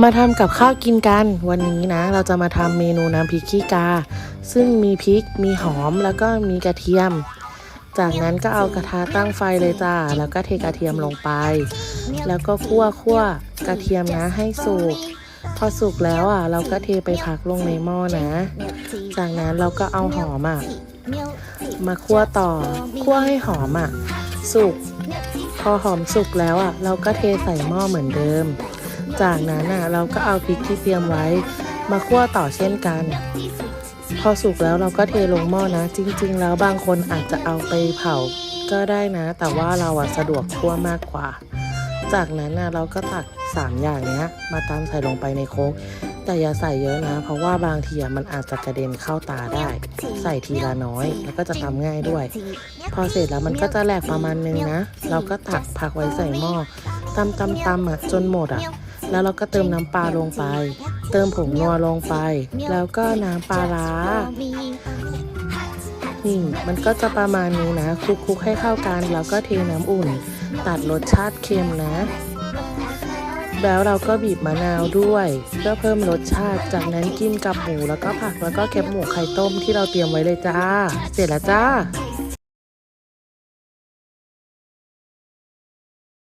มาทำกับข้าวกินกัน วันนี้นะ เราจะมาทำเมนูน้ำพริกขี้กา ซึ่งมีพริกมีหอมแล้วก็มีกระเทียม จากนั้นก็เอากระทะตั้งไฟเลยจ้าแล้วก็เทกระเทียมลงไป แล้วก็คั่วคั่วกระเทียมนะให้สุกพอสุกแล้วอะ เราก็เทไปพักลงในหม้อนะ จากนั้นเราก็เอาหอมอะมาคั่วต่อคั่วให้หอมอะ สุกพอหอมสุกแล้วอะ เราก็เทใส่หม้อเหมือนเดิม จากนั้นอะเราก็เอาพริกที่เตรียมไว้มาคั่วต่อเช่นกัน พอสุกแล้วเราก็เทลงหม้อนะ จริง ๆ แล้วบางคนอาจจะเอาไปเผาก็ได้นะ แต่ว่าเราอะสะดวกคั่วมากกว่า จากนั้นน่ะเราก็ตักสามอย่างเนี้ย มาตามใส่ลงไปในโค้กแต่อย่าใส่เยอะนะ เพราะว่าบางทีมันอาจจะกระเด็นเข้าตาได้ ใส่ทีละน้อย แล้วก็จะทำง่ายด้วย พอเสร็จแล้วมันก็จะแหลกประมาณนึงนะ เราก็ตักผักไว้ใส่หม้อตำตำตำอะจนหมดอะ แล้วเราก็เติมน้ำปลาลงไป เติมผงนัวลงไป แล้วก็น้ำปลาร้านี่มันก็จะประมาณนี้นะคลุกๆให้เข้ากัน แล้วก็เทน้ำอุ่น ตัดรสชาติเค็มนะ แล้วเราก็บีบมะนาวด้วยเพื่อเพิ่มรสชาติ จากนั้นกินกับหมูแล้วก็ผักแล้วก็แคบหมูไข่ต้มที่เราเตรียมไว้เลยจ้า เสร็จแล้วจ้า